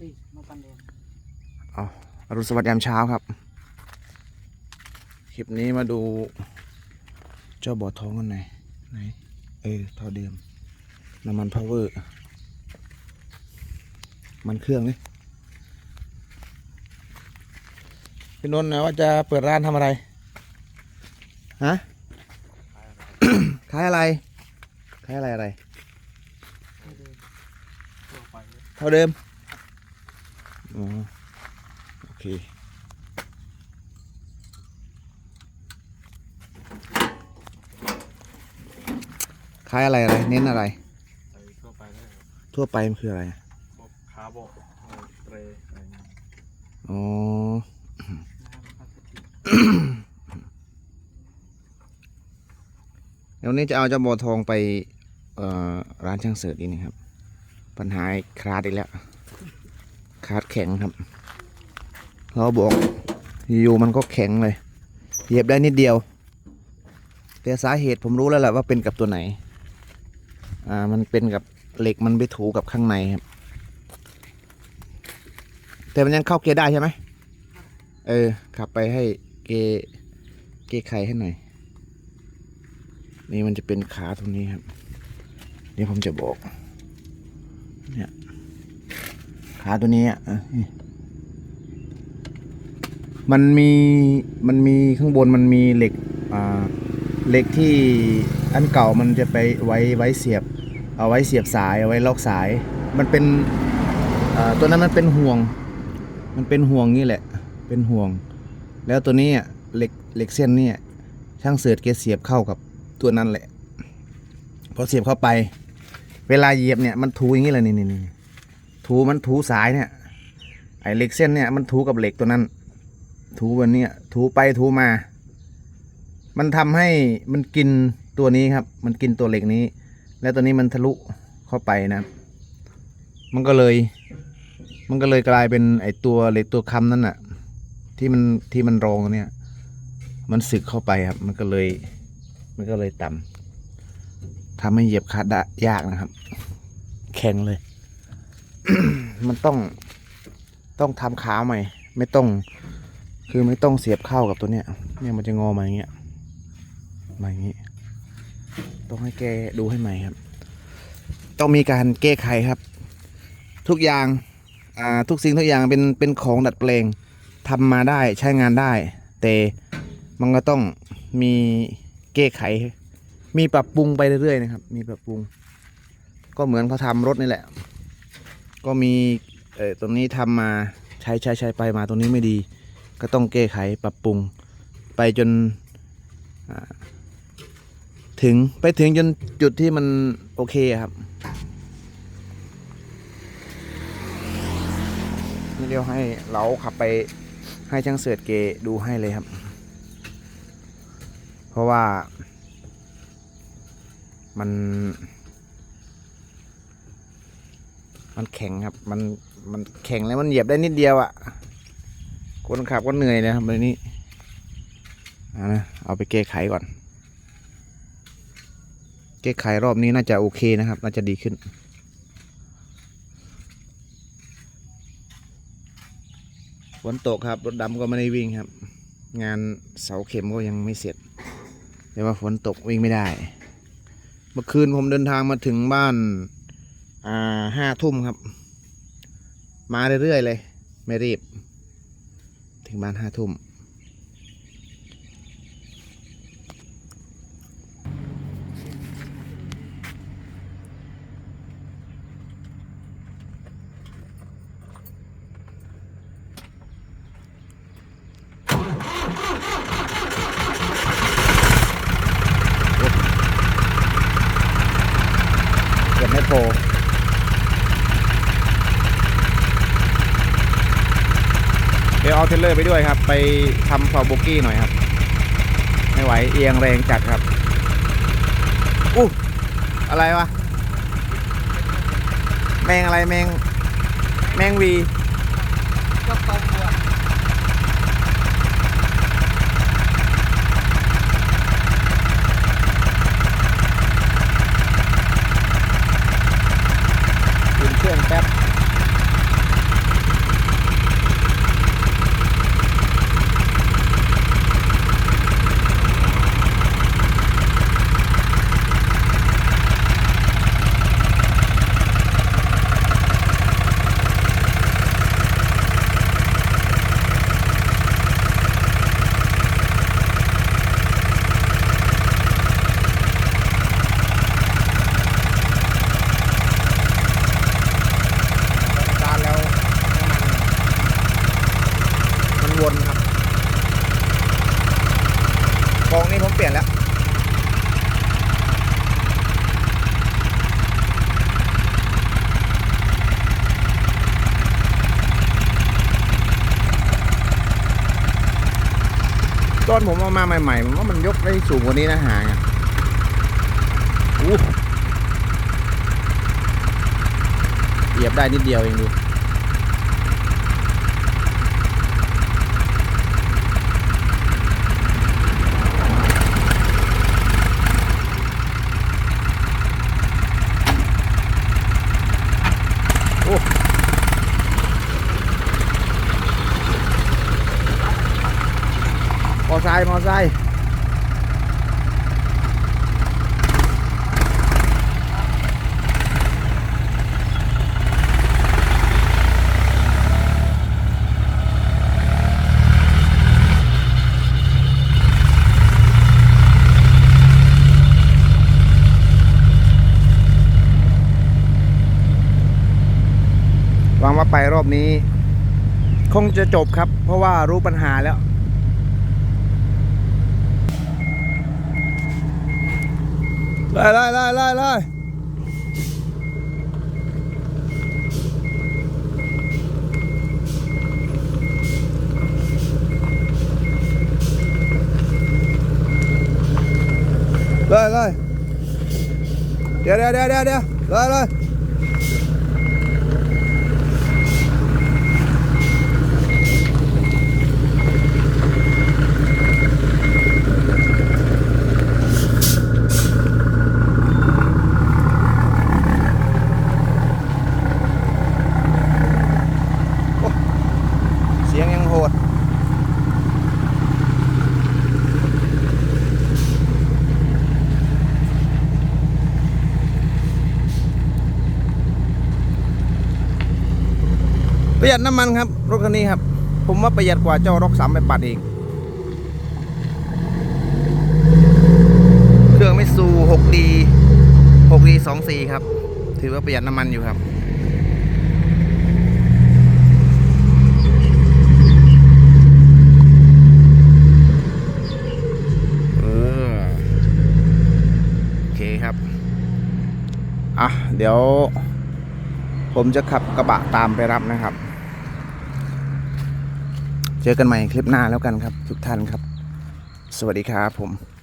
ตีมาปันเดนเอาอรุณสวัสดิ์ยามเช้าครับ คลิปนี้มาดูเจ้าบ่อทองกันหน่อยไหน เออเท่าเดิม น้ำมันพาวเวอร์ มันเครื่องนี่พี่นนท์นะว่าจะเปิดร้านทำอะไร ฮะ ขายอะไร ขายอะไรอะไร เท่าเดิม อ๋อโอเคขายอะไรอะไร เน้นอะไร ใส่ทั่วไปได้ครับทั่วไปมันคืออะไรพวกคาร์โบเอ่อเตรอะไรเงี้ยอ๋อนะครับพลาสติกเดี๋ยววนนี้จะเอาเจ้าบอทองไปเอ่อร้านช่างเสิร์ฟอีกนี่ครับ ปัญหาคลาดอีกแล้ว คลาดแข็งครับ เราบอกอยู่มันก็แข็งเลย เหยียบได้นิดเดียว แต่สาเหตุผมรู้แล้วแหละว่าเป็นกับตัวไหน อ่า มันเป็นกับเหล็กมันไปถูกับข้างในครับ แต่มันยังเข้าเกียร์ได้ใช่ไหม เออ ขับไปให้เกเกไขให้หน่อย นี่มันจะเป็นขาตรงนี้ครับ นี่ผมจะบอก เนี่ย ขาตัวนี้อะมันมีมันมีข้างบนมันมีเหล็กอ่าเหล็กที่อันเก่ามันจะไปไว้ไว้เสียบ เอาไว้เสียบสายเอาไว้ล็อกสาย มันเป็นตัวนั้นมันเป็นห่วง มันเป็นห่วงนี่แหละ เป็นห่วง แล้วตัวนี้อะเหล็กเหล็กเส้นนี่ช่างเสือดเกเสียบเข้ากับตัวนั้นแหละพอเสียบเข้าไป เวลาเหยียบเนี่ยมันถูอย่างนี้เลยนี่นี่ ถูมันถูสายเนี่ย ไอ้เหล็กเส้นเนี่ยมันถูกับเหล็กตัวนั้น ถูแบบเนี้ถูไปถูมา มันทำให้มันกินตัวนี้ครับ มันกินตัวเหล็กนี้ แล้วตัวนี้มันทะลุเข้าไปนะ มันก็เลย มันก็เลยกลายเป็นไอ้ตัวเหล็กตัวค้ำนั่นน่ะ ที่มันที่มันรองเนี่ย มันสึกเข้าไปครับ มันก็เลย มันก็เลยต่ำทำให้เหยียบคาดยากนะครับ แข็งเลย มันต้องต้องทำขาใหม่ ไม่ต้อง คือไม่ต้องเสียบเข้ากับตัวเนี้ย เนี่ยมันจะงอมาอย่างเงี้ยมาอย่างงี้ต้องให้แกดูให้ใหม่ครับ ต้องมีการแก้ไขครับ ทุกอย่างอ่าทุกสิ่งทุกอย่างเป็นเป็นของดัดแปลงทำมาได้ใช้งานได้ แต่มันก็ต้องมีแก้ไข มีปรับปรุงไปเรื่อยๆนะครับ มีปรับปรุง ก็เหมือนเขาทำรถนี่แหละ ก็มีเออตรงนี้ทำมาใช้ใช้ใช้ไปมาตรงนี้ไม่ดี ก็ต้องแก้ไขปรับปรุง ไปจนถึงไปถึงจนจุดที่มันโอเคครับนี่เดี๋ยวให้เราขับไปให้ช่างเสือดเกดูให้เลยครับ เพราะว่ามัน มันแข็งครับ มัน มันแข็งแล้วมันเหยียบได้นิดเดียวอะ่ะ คนขับก็เหนื่อยนะครับเลยนี้เอานะ เอาไปแก้ไขก่อน แก้ไขรอบนี้น่าจะโอเคนะครับ น่าจะดีขึ้น ฝนตกครับ รถดำก็ไม่ได้วิ่งครับ งานเสาเข็มก็ยังไม่เสร็จ แต่ว่าฝนตกวิ่งไม่ได้ เมื่อคืนผมเดินทางมาถึงบ้าน อ่าห้าทุ่มครับ มาเรื่อยๆเลย ไม่รีบ ถึงบ้านห้าทุ่ม เกือบไม่โปร เอาเทรลเลอร์ไปด้วยครับ ไปทำฟาวโบกี้หน่อยครับ ไม่ไหวเอียงแรงจัดครับอู้อะไรวะ แมงอะไรแมง แมงวี ก็ตรงตัว นครับกองนี้ผมเปลี่ยนแล้ว ต้นผมเอามาใหม่ๆผมว่ามันยกได้สูงกว่านี้นะหางอู้เหยียบได้นิดเดียวเองดู ไซค์มอไซค์หวังว่าไปรอบนี้ คงจะจบครับ เพราะว่ารู้ปัญหาแล้ว ไล่ไล่ไล่ไล่ไล่ไล่ไล่เดี๋ยวเดี๋ยวเดี๋ยวเดี๋ยวเดี๋ยวไล่ไล่เสียงยังโหด ประหยัดน้ำมันครับ รถคันนี้ครับ ผมว่าประหยัดกว่าเจ้ารกสามไปปัดเอง เครื่องไม่ซู 6D 6D 24ครับ ถือว่าประหยัดน้ำมันอยู่ครับโอเคครับอะเดี๋ยว ผมจะขับกระบะตามไปรับนะครับ เจอกันใหม่คลิปหน้าแล้วกันครับ ทุกท่านครับ สวัสดีครับผม